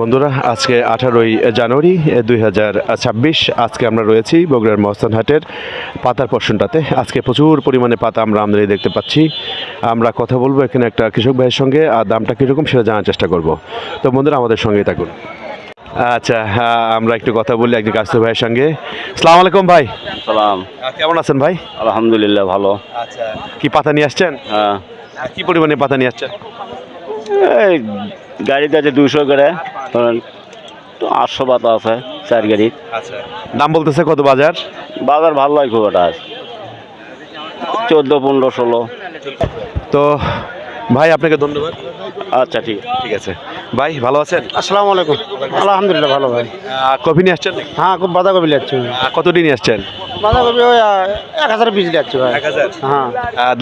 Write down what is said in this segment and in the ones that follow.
বন্ধুরা আজকে আঠারোই জানুয়ারি দুই হাজার ছাব্বিশ। আজকে আমরা রয়েছি বগুড়ার মহস্তান হাটের পাতার পর্ষণটাতে আজকে প্রচুর পরিমাণে পাতা আমরা আমদানি দেখতে পাচ্ছি। আমরা কথা বলব এখানে একটা কৃষক ভাইয়ের সঙ্গে আর দামটা কীরকম সেটা জানার চেষ্টা করব। তো বন্ধুরা আমাদের সঙ্গেই থাকুন। আচ্ছা হ্যাঁ আমরা একটু কথা বলি একজন কাস্তু ভাইয়ের সঙ্গে। সালাম আলাইকুম ভাই। সালাম। কেমন আছেন ভাই? আলহামদুলিল্লাহ ভালো। আচ্ছা কি পাতা নিয়ে আসছেন? হ্যাঁ। কি পরিমাণে পাতা নিয়ে আসছেন? গাড়িতে আছে দুশো করে আটশো পাতা আছে চার গাড়ি। আচ্ছা। দাম বলতেছে কত বাজার? বাজার ভালো হয় খুব একটা চোদ্দ পনেরো ষোলো। তো ভাই আপনাকে ধন্যবাদ। আচ্ছা ঠিক। আছে ঠিক আছে। ভাই ভালো আছেন? আসসালামু আলাইকুম। আলহামদুলিল্লাহ ভালো ভাই। কফি নিয়ে আসছেন হ্যাঁ খুব বাঁধাকপি যাচ্ছে আহ, কতটি নিয়ে আসছেন? বাঁধাকপি ওই এক হাজার পিস যাচ্ছে ভাই। হ্যাঁ।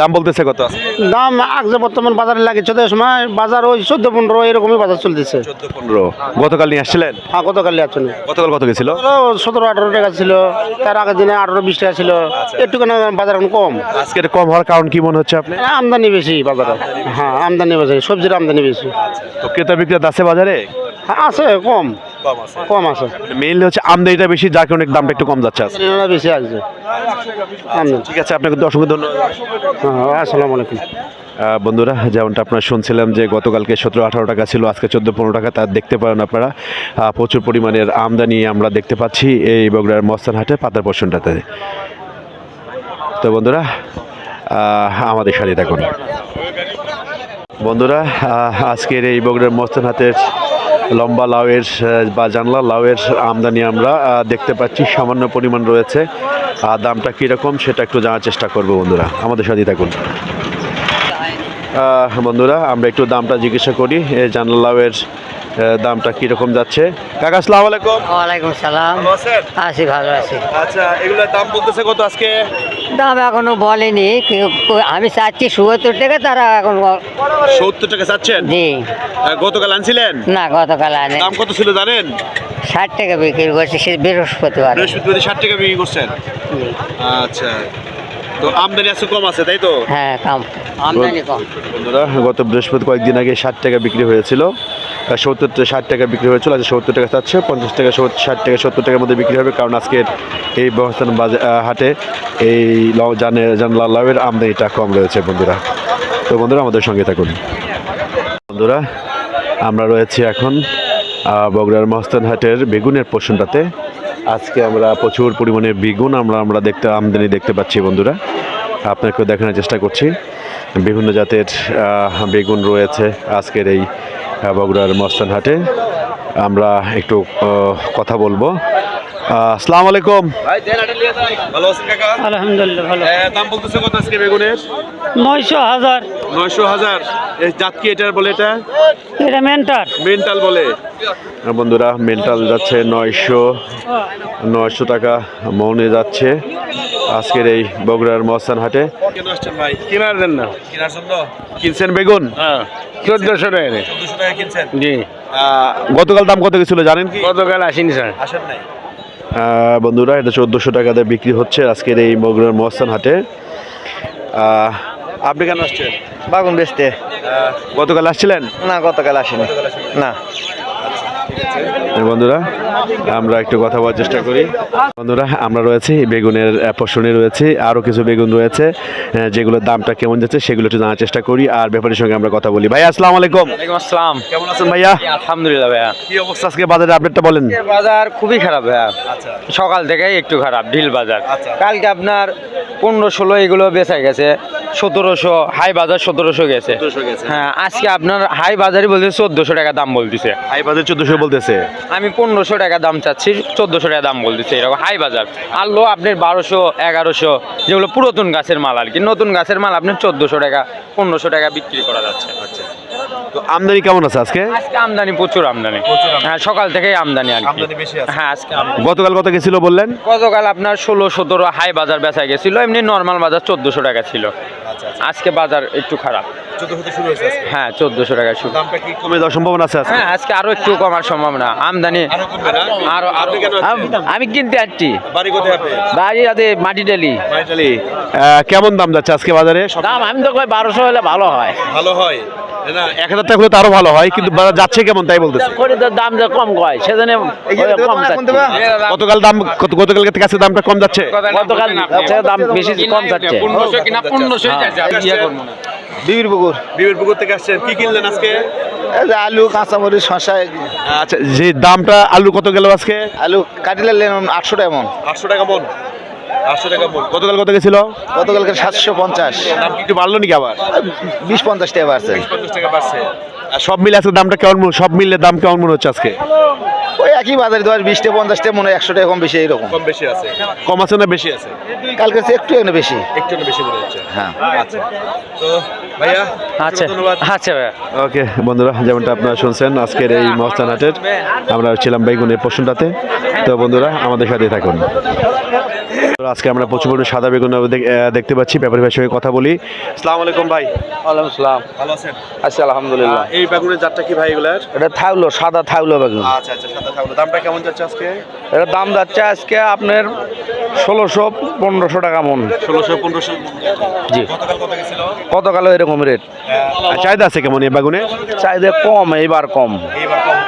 দাম বলতেছে কত? দাম আগে বর্তমান বাজারে লাগে চোদ্দ সময় বাজার ওই চোদ্দ পনেরো এরকমই বাজার চলতেছে। চোদ্দ পনেরো। গতকাল নিয়ে আসছিলেন? হ্যাঁ গতকাল যাচ্ছে না গতকাল কত গেছিল? সতেরো আঠারো টাকা ছিল। তার আগের দিনে আঠারো বিশ টাকা ছিল। একটুখানি বাজার এখন কম। আজকে কম হওয়ার কারণ কি মনে হচ্ছে আপনি আমদানি বেশি বাজারে। হ্যাঁ আমদানি বেশি সবজির আমদানি বেশি। তো ক্রেতা বিক্রেতা আছে বাজারে? হ্যাঁ আছে কম। কম আছে। মেইনলি হচ্ছে আমদানিটা বেশি যার কারণে দামটা একটু কম যাচ্ছে বেশি আছে আমদানি। ঠিক আছে আপনাকে তো অসংখ্য ধন্যবাদ। হ্যাঁ আসসালামু আলাইকুম। বন্ধুরা যেমনটা আপনারা শুনছিলাম যে গতকালকে সতেরো আঠারো টাকা ছিল আজকে চোদ্দ পনেরো টাকা তার দেখতে পারেন আপনারা। প্রচুর পরিমাণের আমদানি আমরা দেখতে পাচ্ছি এই বগুড়ার মস্তান হাটে পাতার পোর্শনটাতে। তো বন্ধুরা আমাদের সাথে থাকুন। বন্ধুরা আজকের এই বগুড়ার মস্তান হাটের লম্বা লাউয়ের বা জানলা লাউয়ের আমদানি আমরা দেখতে পাচ্ছি। সামান্য পরিমাণ রয়েছে। আর দামটা কীরকম সেটা একটু জানার চেষ্টা করব বন্ধুরা। আমাদের সাথে থাকুন। বন্ধুরা, আমরা একটু দামটা জিজ্ঞাসা করি। জানলা লাউয়ের দামটা কীরকম যাচ্ছে? কাকা আসসালামু আলাইকুম। ওয়ালাইকুম সালাম। আছি ভালো আছি। আচ্ছা এগুলোর দাম বলতেছে কত আজকে? দাম এখনও বলেনি আমি চাচ্ছি সত্তর টাকা তারা এখন সত্তর টাকা চাচ্ছেন? জি। গতকাল আনছিলেন? না গতকাল আনে দাম কত ছিল জানেন? ষাট টাকা বিক্রি করছে সে বৃহস্পতিবার। বৃহস্পতিবার ষাট টাকা বিক্রি করছেন? আচ্ছা। তো আমদানি আজকে কম আছে তাই তো? হ্যাঁ কাম। আমদানি কম। বন্ধুরা গত বৃহস্পতি কয়েকদিন আগে ষাট টাকা বিক্রি হয়েছিল। সত্তর ষাট টাকা বিক্রি হয়েছিল। আজকে সত্তর টাকা চাচ্ছে, পঞ্চাশ টাকা ষাট টাকা সত্তর টাকার মধ্যে বিক্রি হবে, কারণ আজকের এই ব্যবস্থান বাজার হাটে এই জানে জানলা লাউয়ের আমদানিটা কম রয়েছে, বন্ধুরা। তো বন্ধুরা, আমাদের সঙ্গে থাকুন। বন্ধুরা, আমরা রয়েছি এখন বগুড়ার মহস্তান হাটের বেগুনের পোষণটাতে। আজকে আমরা প্রচুর পরিমাণে বেগুন আমরা আমরা দেখতে আমদানি দেখতে পাচ্ছি, বন্ধুরা। আপনাকেও দেখানোর চেষ্টা করছি। বিভিন্ন জাতের বেগুন রয়েছে আজকের এই বগুড়ার মস্তান হাটে আমরা একটু কথা বলব। আসসালামু আলাইকুম। ভালো আছেন কাকা? আলহামদুলিল্লাহ ভালো। দাম বলতেছে কত আজকে বেগুনের? নয়শো হাজার। নয়শো হাজার। জাত কি এটার বলে এটা? এটা মেন্টার মেন্টাল বলে। বন্ধুরা মেন্টাল যাচ্ছে নয়শো নয়শো টাকা মৌনে যাচ্ছে আজকের এই বগুড়ার মহস্তান হাটে। কেন কেনার জন্য কিনছেন বেগুন? হ্যাঁ। চোদ্দশো টাকা জি। গতকাল দাম কত গেছিল জানেন? কি গতকাল আসেনি স্যার আসেন নাই। বন্ধুরা এটা চোদ্দোশো টাকাতে বিক্রি হচ্ছে আজকের এই বগুড়ার মহস্তান হাটে। আহ, আপনি কেন আসছেন? বাগুন বেচতে। গতকাল আসছিলেন? না গতকাল আসেনি। না। বন্ধুরা আমরা একটু কথা বলার চেষ্টা করি। বন্ধুরা আমরা রয়েছি বেগুনের পশনে রয়েছে। আরও কিছু বেগুন রয়েছে যেগুলোর দামটা কেমন যাচ্ছে সেগুলো একটু জানার চেষ্টা করি। আর ব্যাপারের সঙ্গে আমরা কথা বলি। ভাই আসসালামু আলাইকুম। আসসালাম। কেমন আছেন ভাইয়া? আলহামদুলিল্লাহ ভাইয়া। কি অবস্থা আজকে বাজারের আপডেটটা বলেন। বাজার খুবই খারাপ ভাইয়া। সকাল থেকেই একটু খারাপ ঢিল বাজার। কালকে আপনার পনেরো ষোলো এগুলো বেচা গেছে। সতেরোশো হাই বাজার সতেরোশো গেছে। হ্যাঁ আজকে আপনার হাই বাজারই বলতে চোদ্দোশো টাকা দাম বলতেছে। হাই বাজার চোদ্দশো বলতেছে? আমি পনেরোশো টাকা দাম চাচ্ছি চোদ্দোশো টাকা দাম বলতেছে এরকম হাই বাজার। আর লো আপনার বারোশো এগারোশো যেগুলো পুরাতন গাছের মাল আর কি। নতুন গাছের মাল আপনার চোদ্দোশো টাকা পনেরোশো টাকা বিক্রি করা যাচ্ছে। তো আমদানি কেমন আছে আজকে? আজকে আমদানি প্রচুর আমদানি। হ্যাঁ সকাল থেকেই আমদানি আর কি। হ্যাঁ আজকে গতকাল কত গেছিল বললেন? গতকাল আপনার ষোলো সতেরো হাই বাজার বেচা গেছিল এমনি নর্মাল বাজার চোদ্দোশো টাকা ছিল। আজকে বাজার একটু খারাপ। হ্যাঁ চোদ্দশো টাকা শুরু। দামটা কি কমে যাওয়ার সম্ভাবনা আছে আজকে। হ্যাঁ আজকে আরও একটু কমার সম্ভাবনা আমদানি আরও আরও আরও। আপনি কেন আসছেন? আমি কিনতে আসছি। বাড়ি কোথায় বাড়ি আছে মাটি ডালি। কেমন দাম যাচ্ছে আজকে বাজারে? দাম আমি তো কই বারোশো হলে ভালো হয়। ভালো হয় এক হাজার টাকা হলে তো আরও ভালো হয় কিন্তু বাজার যাচ্ছে কেমন তাই বলতেছে। দাম যে কম কয় সেজন্য কম গতকাল দাম গতকালকে থেকে আজকে দামটা কম যাচ্ছে। গতকাল দাম বেশি কম যাচ্ছে। বিবির পুকুর বিবির পুকুর থেকে আসছেন। কি কিনলেন আজকে? আলু কাঁচামরিচ শশা আচ্ছা যে দামটা আলু কত গেল আজকে? আলু কাটিলে আটশো টাকা মন। আটশো টাকা মন। আটশো টাকা গতকাল কত গেছিল? গতকালকে সাতশো পঞ্চাশ। দাম কি একটু বাড়লো নাকি আবার? বিশ পঞ্চাশ টাকা বাড়ছে। পঞ্চাশ টাকা বাড়ছে। আর সব মিলে আজকে দামটা কেমন মনে- সব মিলে দাম কেমন মনে হচ্ছে আজকে? ওই একই বাজারে দশ বিশ টাকা মনে হয় একশো টাকা কম বেশি এইরকম। কম বেশি আছে। কম আছে না বেশি আছে? কালকে একটু বেশি। একটু বেশি মনে হচ্ছে। হ্যাঁ। আচ্ছা। তো ভাইয়া আচ্ছা। আচ্ছা ভাইয়া। ওকে বন্ধুরা যেমনটা আপনারা শুনছেন আজকের এই মস্তান হাটের আমরা ছিলাম বেগুনের পশুটাতে তো বন্ধুরা আমাদের সাথে থাকুন। তো আজকে আমরা প্রচুর পরিমাণে সাদা বেগুন দেখ- দেখতে পাচ্ছি ব্যাপারী ভাইয়ের সঙ্গে কথা বলি। সালাম আলাইকুম ভাই। ওয়ালাইকুম সালাম। ভালো আছেন? আচ্ছা আলহামদুলিল্লাহ। এই বেগুনের জাতটা কি ভাই এগুলার? এটা থাকল সাদা থাউলো বেগুন। আচ্ছা আচ্ছা সাদা থাকল দামটা কেমন যাচ্ছে আজকে? এটা দাম যাচ্ছে আজকে আপনার ষোলোশো পনেরোশো টাকা মন। ষোলোশো পনেরোশো। জি। গতকাল কত গেছিল? গতকালও এরকম রেট। আর চাহিদা আছে কেমন এই বেগুনে? চাহিদা কম। এইবার কম।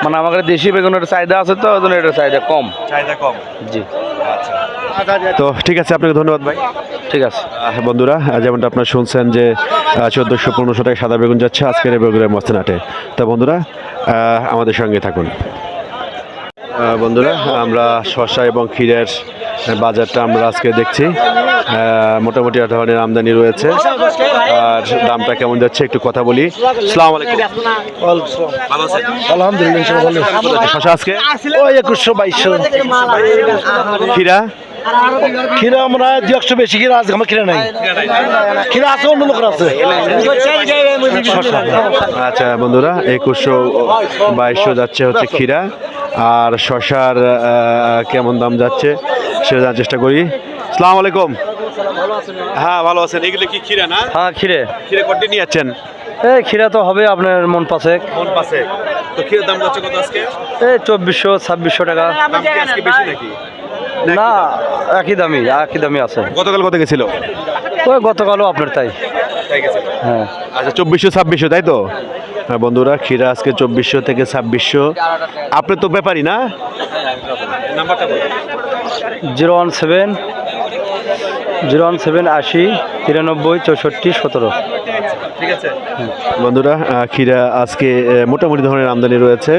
মানে আমাদের দেশি বেগুনের চাহিদা আছে তো ওই জন্য এটার চাহিদা কম। চাহিদা কম। জি। আচ্ছা। তো ঠিক আছে আপনাকে ধন্যবাদ ভাই। ঠিক আছে। বন্ধুরা যেমনটা আপনারা শুনছেন যে চোদ্দোশো পনেরোশো টাকা সাদা বেগুন যাচ্ছে আজকের এই বেগুনের মস্তানাটে তো বন্ধুরা আমাদের সঙ্গে থাকুন। বন্ধুরা আমরা শসা এবং ক্ষীরের বাজারটা আমরা আজকে দেখছি। মোটামুটি এক ধরনের আমদানি রয়েছে। আর দামটা কেমন যাচ্ছে একটু কথা বলি। সালাম আলাইকুম। ভালো আছেন আলহামদুলিল্লাহ শসা আজকে? ওই একুশশো বাইশশো। ক্ষীরা? ক্ষীরা আমরা দু একশো বেশি ক্ষীরা আছে আমার ক্ষীরা নাই। ক্ষীরা আছে অন্য লোকের আছে। আচ্ছা বন্ধুরা একুশশো বাইশশো যাচ্ছে হচ্ছে ক্ষীরা। আর শশার কেমন দাম যাচ্ছে সেটা জানার চেষ্টা করি। সালাম আলাইকুম। হ্যাঁ ভালো আছেন। এগুলো কি ক্ষীরা না? হ্যাঁ খিরে ক্ষীরে কটি নিয়ে যাচ্ছেন? এই খিরা তো হবে আপনার মন পাশেক কোন পাশে তো ক্ষীরের দাম যাচ্ছে কত আজকে? এই চব্বিশশো ছাব্বিশশো টাকা। দাম কি আজকে বেশি নাকি? না একই দামি? একই দামি আছে। গতকাল কত গেছিল? ওই গতকালও আপনার তাই। হ্যাঁ। আচ্ছা চব্বিশশো ছাব্বিশশো তাই তো? হ্যাঁ বন্ধুরা ক্ষীরা আজকে চব্বিশশো থেকে ছাব্বিশশো। আপনি তো ব্যাপারই না? Zero one seven zero one seven আশি তিরানব্বই চৌষট্টি সতেরো। ঠিক আছে। বন্ধুরা আহ, ক্ষীরা আজকে আহ, মোটামুটি ধরনের আমদানি রয়েছে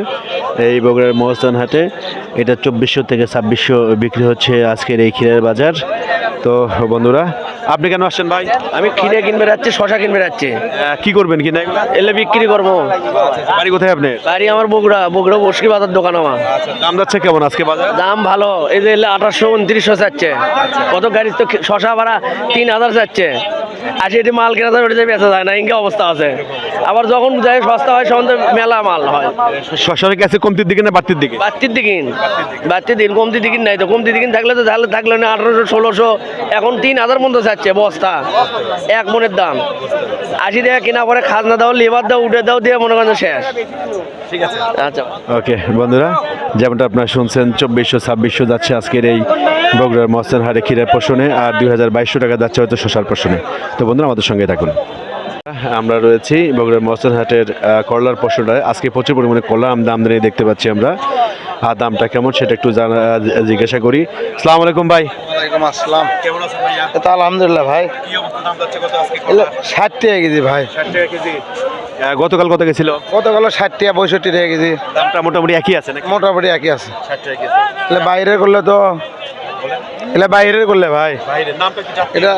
এই বগুড়ার মহস্তান হাটে এটা চব্বিশশো থেকে ছাব্বিশশো বিক্রি হচ্ছে আজকের এই ক্ষীরের বাজার। তো বন্ধুরা আপনি কেন আসছেন ভাই? আমি ক্ষীরে কিনবে যাচ্ছি শশা কিনবে যাচ্ছি। কি করবেন কিনা? এলে বিক্রি করব। বাড়ি কোথায় আপনি? বাড়ি আমার বগুড়া বগুড়া বসকি বাজার দোকান আমার। দাম যাচ্ছে কেমন আজকে বাজার? দাম ভালো। এই যে এলে আঠাশশো উনত্রিশশো যাচ্ছে। কত গাড়ির তো শশা ভাড়া তিন হাজার যাচ্ছে। আর সেটি মাল কেনা যায় ওটা বেচা যায় না। ইনকে অবস্থা আছে। আবার যখন যায় সস্তা হয় তখন মেলা মাল হয়। শশার কাছে কমতির দিকে না বাড়তির দিকে? বাড়তির দিকে। বাড়তির দিন কমতি দিকিন নাই তো। কমতি দিকিন থাকলে তো তাহলে থাকলে না। আঠারোশো ষোলোশো এখন তিন হাজার মতো যাচ্ছে বস্তা। এক মনের দাম। আশি টাকা কেনা পরে খাজনা দাও লেবার দাও উঠে দাও দিয়ে মনে করেন শেষ। ঠিক আছে। আচ্ছা। ওকে বন্ধুরা যেমনটা আপনারা শুনছেন চব্বিশশো ছাব্বিশশো যাচ্ছে আজকের এই বগুড়ার মস্তান হাটে ক্ষীরের পোষণে আর দুই হাজার বাইশশো টাকা যাচ্ছে হয়তো শশার পোষণে। তো বন্ধুরা আমাদের সঙ্গে থাকুন। আমরা রয়েছি বগুড়ার মস্তান হাটের করলার পশুটায় আজকে প্রচুর পরিমাণে কলা আমদা আমদানি দেখতে পাচ্ছি আমরা। আর দামটা কেমন সেটা একটু জানা জিজ্ঞাসা করি। সালাম আলাইকুম ভাই। ওয়ালাইকুম আসসালাম। কেমন আছেন ভাইয়া? এটা আলহামদুলিল্লাহ ভাই। কি অবস্থা? দাম যাচ্ছে কত আজকে? ষাট টাকা কেজি ভাই। ষাট টাকা কেজি। গতকাল কত গেছিল? কত গেল ষাট টাকা পঁয়ষট্টি টাকা কেজি। দামটা মোটামুটি একই আছে নাকি? মোটামুটি একই আছে। ষাট টাকা কেজি। এলে বাইরে করলে তো এলে বাইরে করলে ভাই। নামটা এটা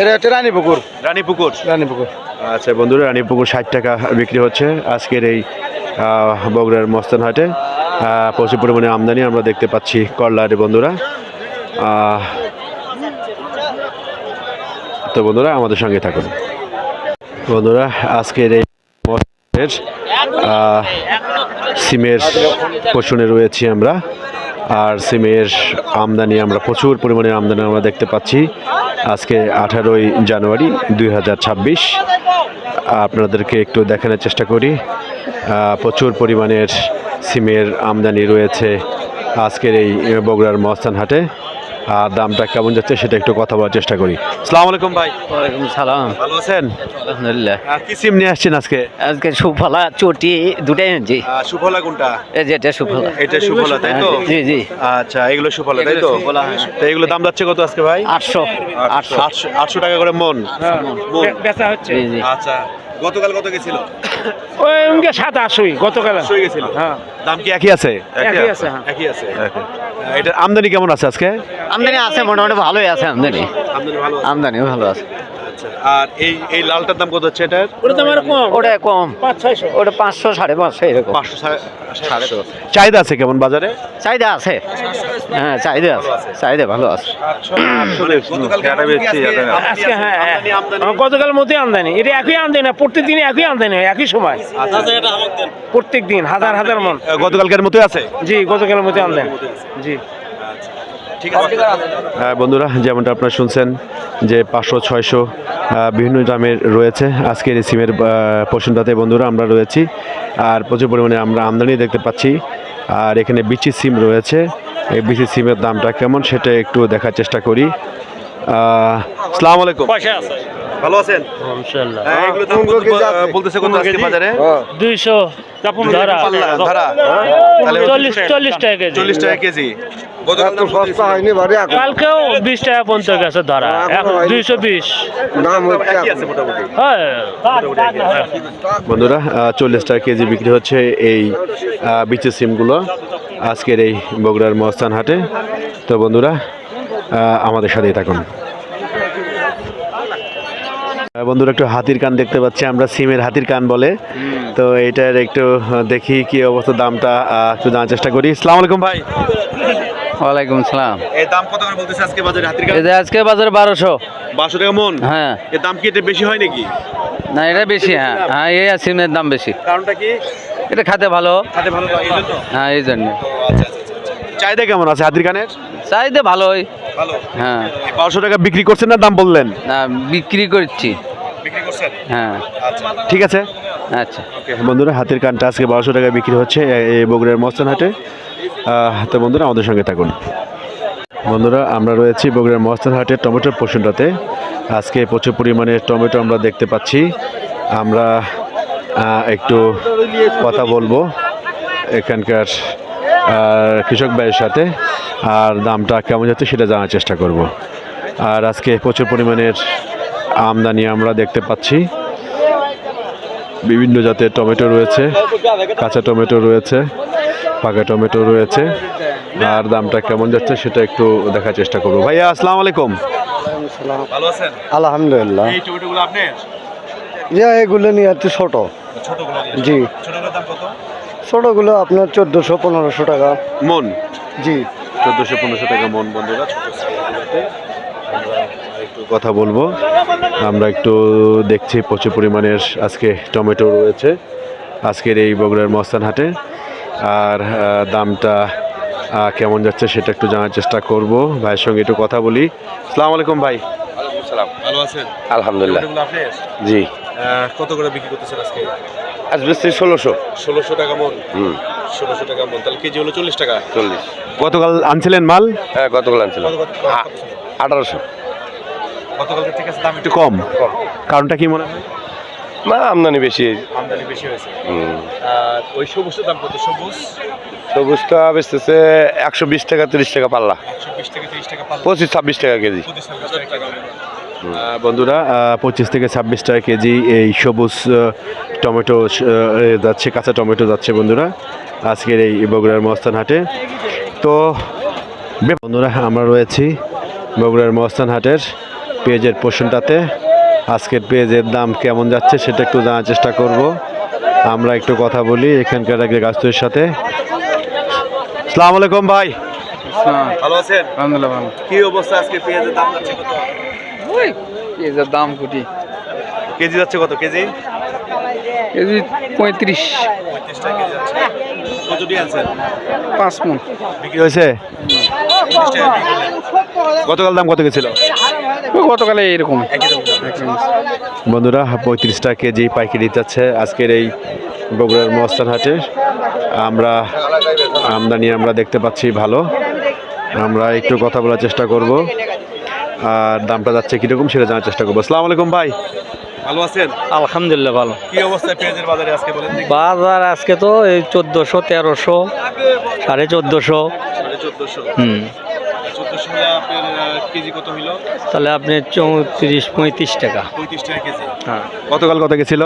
এটা হচ্ছে রানী পুকুর রানী পুকুর রানী পুকুর আচ্ছা বন্ধুরা রানীপুকুর ষাট টাকা বিক্রি হচ্ছে আজকের এই আহ, বগুড়ার মস্তান হাটে প্রচুর পরিমাণে আমদানি আমরা দেখতে পাচ্ছি করলার বন্ধুরা। তো বন্ধুরা, আমাদের সঙ্গে থাকুন। বন্ধুরা, আজকের এই সিমের পোষণে রয়েছি আমরা। আর সিমের আমদানি আমরা, প্রচুর পরিমাণে আমদানি আমরা দেখতে পাচ্ছি আজকে আঠারোই জানুয়ারি দুই হাজার ছাব্বিশ। আপনাদেরকে একটু দেখানোর চেষ্টা করি। প্রচুর পরিমাণের সিমের আমদানি রয়েছে আজকের এই বগুড়ার মহস্থান হাটে। আর দামটা কেমন যাচ্ছে সেটা একটু কথা বলার চেষ্টা করি। সালাম আলাইকুম ভাই। ওয়ালাইকুম সালাম। ভালো আছেন? আলহামদুলিল্লাহ। কি সিম নিয়ে আসছেন আজকে? আজকে সুফলা চটি দুটাই এনেছি। সুফলা কোনটা? এই যেটা সুফলা। এটা সুফলা তাই তো? জি জি। আচ্ছা এগুলো সুফলা তাই তো? সুফলা, হ্যাঁ। তো এগুলো দাম যাচ্ছে কত আজকে ভাই? আটশো। আটশো। আটশো আটশো টাকা করে মন। জি জি। আচ্ছা। গতকাল কত গেছিল? ওই উনকে সাত আটশোই গতকাল। হয়ে গেছিল? হ্যাঁ। দাম কি একই আছে? একই আছে, হ্যাঁ। একই আছে। এটা আমদানি কেমন আছে আজকে? আমদানি আছে মোটামুটি ভালোই আছে আমদানি। আমদানি ভালো আমদানিও ভালো আছে। আচ্ছা আর এই এই লালটার দাম কত হচ্ছে এটার? ওটা আমার কম। ওটা কম। পাঁচ ছয়শো। ওটা পাঁচশো সাড়ে পাঁচশো এরকম। পাঁচশো সাড়ে চাহিদা আছে কেমন বাজারে? চাহিদা আছে। হ্যাঁ চাহিদা আছে। চাহিদা ভালো আছে। আজকে হ্যাঁ? হ্যাঁ। আমার গতকাল মতোই আমদানি। এটা একই আমদানি না প্রত্যেক দিনই একই আমদানি হয় একই সময়। প্রত্যেক দিন। হাজার হাজার মন। গতকালকের মতোই আছে? জি গতকালের মতো আমদানি। জি। হ্যাঁ, বন্ধুরা যেমনটা আপনারা শুনছেন যে পাঁচশো ছয়শো বিভিন্ন দামের রয়েছে আজকের এই সিমের পোষণটাতে বন্ধুরা আমরা রয়েছি। আর প্রচুর পরিমাণে আমরা আমদানি দেখতে পাচ্ছি। আর এখানে বিচি সিম রয়েছে। এই বিচি সিমের দামটা কেমন সেটা একটু দেখার চেষ্টা করি। সালাম আলাইকুম। ভালো আছেন? হ্যাঁ, এগুলো দাম কত বলতেছে কত আজকে বাজারে? দুইশো ধরা ধরা। তাহলে চল্লিশ চল্লিশ টাকা কেজি। চল্লিশ টাকা কেজি। গতকাল দাম সস্তা হয়নি কালকেও বিশ টাকা পর্যন্ত গেছে ধরা। এখন দুইশো বিশ। হ্যাঁ। বন্ধুরা চল্লিশ টাকা কেজি বিক্রি হচ্ছে এই আহ, বিচি সিমগুলো। আজকের এই বগুড়ার মহস্থান হাটে। তো বন্ধুরা আমাদের সাথেই থাকুন। বন্ধুরা একটু হাতির কান দেখতে পাচ্ছি। আমরা সিমের হাতির কান বলে। তো এটার একটু দেখি কি অবস্থা দামটা একটু জানার চেষ্টা করি। সালাম আলাইকুম ভাই। ওয়ালাইকুম সালাম। এই দাম কত করে বলতেছে আজকে বাজারে হাতির কান? এটা আজকে বাজারে বারোশো। বারোশো টাকা মন? হ্যাঁ। এর দাম কি এটা বেশি হয় নাকি? না এটা বেশি হ্যাঁ। হ্যাঁ এই সিমের দাম বেশি। কারণটা কি? এটা খাতে ভালো। খাতে ভালো এই জন্য? হ্যাঁ এই জন্য। চাহিদা কেমন আছে হাতির কানের? চাহিদা ভালোই। ভালো। হ্যাঁ। বারোশো টাকা বিক্রি করছেন না দাম বললেন? না বিক্রি করছি। বিক্রি করছেন? হ্যাঁ। ঠিক আছে। আচ্ছা। বন্ধুরা হাতের কানটা আজকে বারোশো টাকা বিক্রি হচ্ছে এই বগুড়ার মস্তান হাটে তো বন্ধুরা আমাদের সঙ্গে থাকুন। বন্ধুরা আমরা রয়েছি বগুড়ার মস্তান হাটের টমেটোর পোষণটাতে। আজকে প্রচুর পরিমাণে টমেটো আমরা দেখতে পাচ্ছি। আমরা একটু কথা বলব। এখানকার কৃষক ভাইয়ের সাথে আর দামটা কেমন যাচ্ছে সেটা জানার চেষ্টা করব। আর আজকে প্রচুর পরিমাণের আমদানি আমরা দেখতে পাচ্ছি। বিভিন্ন জাতের টমেটো রয়েছে কাঁচা টমেটো রয়েছে পাকা টমেটো রয়েছে। আর দামটা কেমন যাচ্ছে সেটা একটু দেখার চেষ্টা করব। ভাইয়া আসসালামু আলাইকুম। ভালো আছেন? আলহামদুলিল্লাহ। এই টমেটোগুলো আপনার? এগুলো নিয়ে একটু ছোট। ছোটগুলো জি। ছোটগুলোর দাম কত? ছোটগুলো আপনার চোদ্দোশো পনেরোশো টাকা। মন? জি। চোদ্দোশো পনেরোশো টাকা মন বন্ধুরা। একটু কথা বলব। আমরা একটু দেখছি প্রচুর পরিমাণের আজকে টমেটো রয়েছে। আজকের এই বগুড়ার মস্তান হাটে। আর দামটা কেমন যাচ্ছে সেটা একটু জানার চেষ্টা করব। ভাইয়ের সঙ্গে একটু কথা বলি। সালাম আলাইকুম ভাই। ভালো আছেন? আলহামদুলিল্লাহ। জি। কত করে বিক্রি করতেছেন আজকে? আজ বেশি ষোলোশো। ষোলোশো টাকা মন। হুম। ষোলোশো টাকা মন। তাহলে কেজি হলো চল্লিশ টাকা। চল্লিশ। গতকাল আনছিলেন মাল? হ্যাঁ গতকাল আনছিলাম। আঠারোশো। গতকালকে ঠিক আছে দাম একটু কম। কারণটা কি মনে হয়? না আমদানি বেশি আমদানি বেশি হয়েছে। ওই সবুজের দাম কত? সবুজ? সবুজটা বেচতেছে একশো বিশ টাকা তিরিশ টাকা পাল্লা। একশো বিশ থেকে তিরিশ টাকা পাল্লা। পঁচিশ ছাব্বিশ টাকা কেজি। বন্ধুরা পঁচিশ থেকে ছাব্বিশ টাকা কেজি এই সবুজ টমেটো যাচ্ছে কাঁচা টমেটো যাচ্ছে বন্ধুরা আজকের এই বগুড়ার মস্তান হাটে। তো বে- বন্ধুরা আমরা রয়েছি বগুড়ার মস্তান হাটের পেঁয়াজের পোষণটাতে। আজকের পেঁয়াজের দাম কেমন যাচ্ছে সেটা একটু জানার চেষ্টা করব। আমরা একটু কথা বলি এখানকার এক গাছটির সাথে। সালাম আলাইকুম ভাই। ভালো আছেন? আলহামদুলিল্লাহ কি অবস্থা আজকে পেঁয়াজের দাম যাচ্ছে কত? ওই পেঁয়াজের দাম কুটি। কেজি যাচ্ছে কত কেজি? কেজি পঁয়ত্রিশ। পাঁচ মন। বিক্রি হয়েছে? গতকাল দাম কত গেছিল? গতকালে এরকম। বন্ধুরা পঁয়ত্রিশ টাকা কেজি পাইকারি যাচ্ছে আজকের এই বগুড়ার মস্তান হাটে। আমরা আমদানি আমরা দেখতে পাচ্ছি ভালো। আমরা একটু কথা বলার চেষ্টা করব। আর দামটা যাচ্ছে কীরকম সেটা জানার চেষ্টা করব। আসসালামু আলাইকুম ভাই। ভালো আছেন? আলহামদুলিল্লাহ ভালো। কি অবস্থা পেঁয়াজের বাজারে আজকে বলেন বাজার আজকে তো এই চোদ্দোশো তেরোশো সাড়ে চোদ্দোশো। সাড়ে চোদ্দোশো। হুম। তাহলে আপনি চৌত্রিশ পঁয়ত্রিশ টাকা। পঁয়ত্রিশ টাকা কেজি। হ্যাঁ। গতকাল কত গেছিল?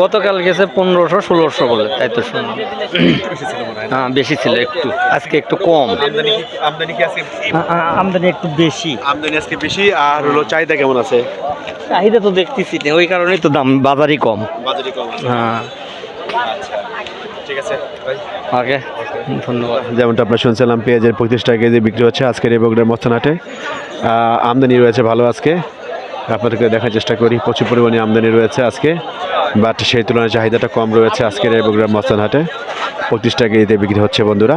গতকাল গেছে পনেরোশো ষোলোশো বলে তাই তো শুনলাম। বেশি ছিল হ্যাঁ বেশি ছিল একটু আজকে একটু কম। আমদানি একটু বেশি। আমদানি আজকে বেশি আর হলো চাহিদা কেমন আছে? চাহিদা তো দেখতেছি না ওই কারণেই তো দাম বাজারই কম। বাজারে কম হ্যাঁ। ঠিক আছে ওকে ধন্যবাদ। যেমনটা আপনার শুনছিলাম পেঁয়াজের পঁয়ত্রিশ টাকা কেজি বিক্রি হচ্ছে আজকের এই বগুড়ার মস্তানহাটে আমদানি রয়েছে ভালো আজকে। আপনাদেরকে দেখার চেষ্টা করি। প্রচুর পরিমাণে আমদানি রয়েছে আজকে বাট সেই তুলনায় চাহিদাটা কম রয়েছে আজকের এই বগুড়ার মস্তানহাটে। পঁয়ত্রিশ টাকা কেজিতে বিক্রি হচ্ছে বন্ধুরা।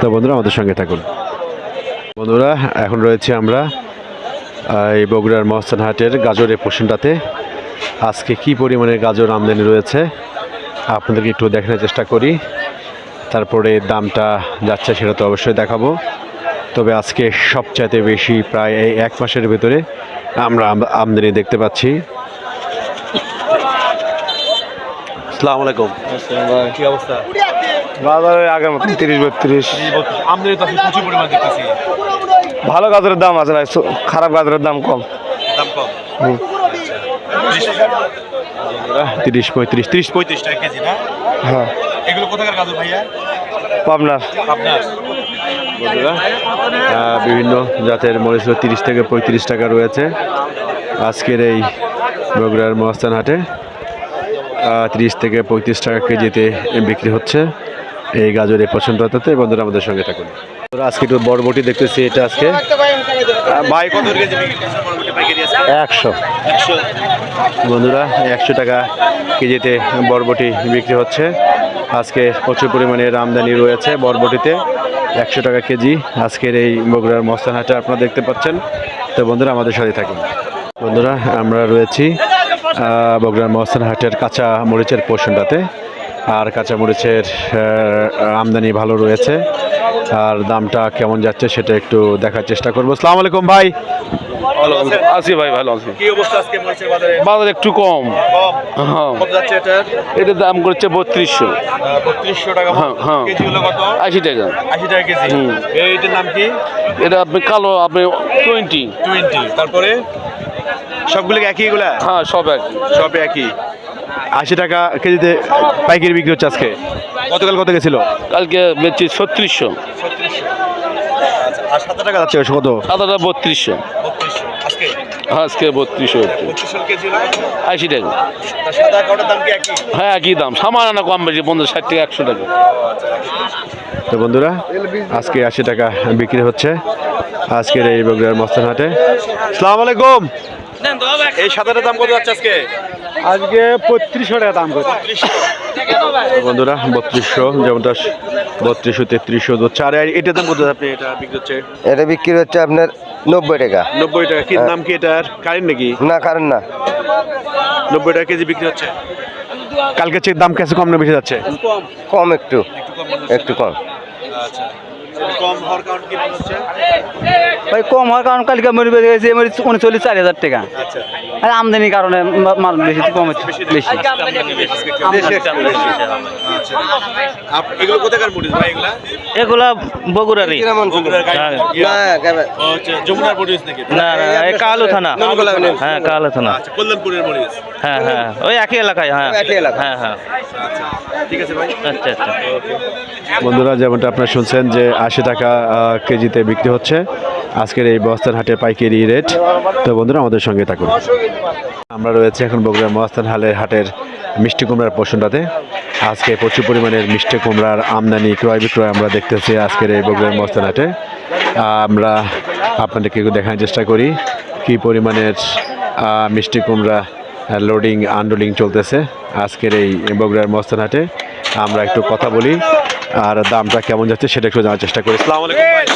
তো বন্ধুরা, আমাদের সঙ্গে থাকুন। বন্ধুরা, এখন রয়েছে আমরা এই বগুড়ার মস্তানহাটের গাজরের পোষণটাতে। আজকে কি পরিমাণে গাজর আমদানি রয়েছে, আপনাদেরকে একটু দেখানোর চেষ্টা করি। তারপরে দামটা যাচ্ছে সেটা তো অবশ্যই দেখাবো। তবে আজকে সবচাইতে বেশি প্রায় এই এক মাসের ভেতরে আমরা আম- আমদানি দেখতে পাচ্ছি। আসসালামু আলাইকুম। কি অবস্থা? বাজারে আগের তিরিশ বত্রিশ। আমদানি তো প্রচুর পরিমাণ দেখতেছি। ভালো গাজরের দাম আছে না খারাপ গাজরের দাম কম। দাম কম? তিরিশ পঁয়ত্রিশ। তিরিশ পঁয়ত্রিশ। টাকা কেজি না? হ্যাঁ। এগুলো কোথাকার গাজর ভাইয়া? পাবনার। আপনার বন্ধুরা বিভিন্ন জাতের মরিচ তিরিশ থেকে পঁয়ত্রিশ টাকা রয়েছে। আজকের এই বগুড়ার মহাস্থান হাটে তিরিশ থেকে পঁয়ত্রিশ টাকা কেজিতে বিক্রি হচ্ছে এই গাজরের পছন্দতাতে বন্ধুরা আমাদের সঙ্গে থাকুন। আজকে একটু বরবটি দেখতেছি এটা আজকে ভাই কত একশো। বন্ধুরা একশো টাকা কেজিতে বরবটি বিক্রি হচ্ছে। আজকে প্রচুর পরিমাণে আমদানি রয়েছে বরবটিতে। একশো টাকা কেজি আজকের এই বগুড়ার মস্তান হাটে আপনারা দেখতে পাচ্ছেন। তো বন্ধুরা, আমাদের সাথে থাকুন। বন্ধুরা, আমরা রয়েছি বগুড়ার মস্তান হাটের কাঁচা মরিচের পোষণটাতে। আর কাঁচা মরিচের আমদানি ভালো রয়েছে। আর দামটা কেমন যাচ্ছে সেটা একটু দেখার চেষ্টা করব। আসসালামু আলাইকুম ভাই। আছি। ভাই ভালো আছি। কি অবস্থা আজকে মরিচের বাজারে? বাজার একটু কম। কম। হ্যাঁ কত যাচ্ছে এটার এটার দাম করছে বত্রিশশো। বত্রিশশো টাকা হ্যাঁ, হ্যাঁ। কেজি হলো কত? আশি টাকা। আশি টাকা কেজি। এইটার নাম কি? এটা আপনি কালো আপনি টোয়েন্টি টোয়েন্টি তারপরে? সবগুলো একই এগুলা? হ্যাঁ সব এক সব একই। আশি টাকা কেজিতে পাইকারি বিক্রি হচ্ছে আজকে। গতকাল কত গেছিল? কালকে বেচছি ছত্রিশশো। আর সাত টাকা যাচ্ছে কত? সাদাটা বত্রিশশো। আজকে বত্রিশ বত্রিশশো আশি টাকা। হ্যাঁ একই দাম। সামান্য কম বেশি পঞ্চাশ ষাট টাকা একশো টাকা। তো বন্ধুরা, আজকে আশি টাকা বিক্রি হচ্ছে। আজকের এই বগুড়ার মস্তান হাটে আলাইকুম। এই সাদাটার দাম কত যাচ্ছে আজকে? আজকে পঁয়ত্রিশশো টাকা দাম করছে। বন্ধুরা বত্রিশশো যেমনটা বত্রিশশো তেত্রিশশো তো চার এটার দাম কত আপনি? এটা বিক্রি হচ্ছে? এটা বিক্রি হচ্ছে আপনার নব্বই টাকা। নব্বই টাকা। কি দাম কি এটার? কারেন্ট নাকি? না কারেন্ট না। নব্বই টাকা কেজি বিক্রি হচ্ছে। কালকে চেয়ে দাম কাছে কম না বেশি যাচ্ছে? কম একটু। একটু কম। কম হওয়ার কারণ কি হচ্ছে? ভাই কম হয় কারণ কালকে মরি বেড়ে গেছে মরি উনচল্লিশ চার হাজার টাকা। আচ্ছা। আর আমদানির কারণে মাল বেশি কম হচ্ছে বেশি এগুলো কোথাকার মরিচ ভাই এগুলা? এগুলা বগুড়ারই। হ্যাঁ। না না কালো থানা। হ্যাঁ কালো থানা। আচ্ছা মরিচ হ্যাঁ হ্যাঁ ওই একই এলাকায় হ্যাঁ। হ্যাঁ হ্যাঁ। আচ্ছা ঠিক আছে ভাই। আচ্ছা আচ্ছা। বন্ধুরা যেমনটা আপনারা শুনছেন যে আশি টাকা কেজিতে বিক্রি হচ্ছে। আজকের এই বস্তার হাটে পাইকারি রেট। তো বন্ধুরা, আমাদের সঙ্গে থাকুন। আমরা রয়েছে এখন বগুড়ার মস্তান হালের হাটের মিষ্টি কুমড়ার পোষণটাতে। আজকে প্রচুর পরিমাণের মিষ্টি কুমড়ার আমদানি, ক্রয় বিক্রয় আমরা দেখতেছি আজকের এই বগুড়ার মস্তান হাটে। আমরা আপনাদেরকে দেখানোর চেষ্টা করি কি পরিমাণের মিষ্টি কুমড়া লোডিং আনলোডিং চলতেছে আজকের এই বগুড়ার মস্তান হাটে। আমরা একটু কথা বলি। আর দামটা কেমন যাচ্ছে সেটা একটু জানার চেষ্টা করি। আসসালামু আলাইকুম ভাই।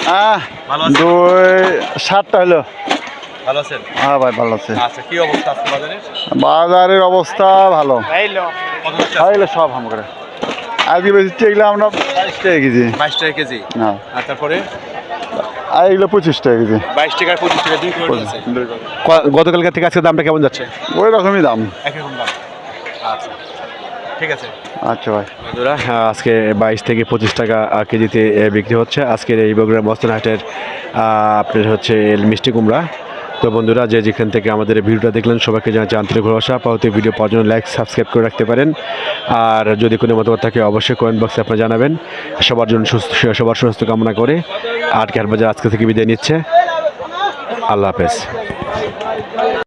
ভালো আছেন? দুই ষাটটা হলো। ভালো আছেন? হ্যাঁ ভাই ভালো আছে। আচ্ছা কি অবস্থা বাজারের? অবস্থা ভালো। সব হাম করে। আজকে বেশি এগুলো আমরা বাইশ টাকা কেজি। বাইশ টাকা কেজি? না। আর তারপরে? আর এগুলো পঁচিশ টাকা কেজি। বাইশ টাকা পঁচিশ টাকা দুই করে থেকে আজকে দামটা কেমন যাচ্ছে? ওই রকমই দাম। একই রকম দাম। ঠিক আছে। আচ্ছা ভাই। বন্ধুরা আজকে বাইশ থেকে পঁচিশ টাকা কেজিতে বিক্রি হচ্ছে। আজকের এই বগুড়া মস্তান হাটের আপনার হচ্ছে মিষ্টি কুমড়া। তো বন্ধুরা যে যেখান থেকে আমাদের ভিডিওটা দেখলেন সবাইকে জানাচ্ছি আন্তরিক ভালোবাসা। পাওয়াতে ভিডিও পাওয়ার জন্য লাইক সাবস্ক্রাইব করে রাখতে পারেন। আর যদি কোনো মতামত থাকে অবশ্যই কমেন্ট বক্সে আপনারা জানাবেন। সবার জন্য সুস্থ সবার সুস্থ কামনা করে। আটকে হাট বাজার আজকে থেকে বিদায় নিচ্ছে। আল্লাহ হাফেজ।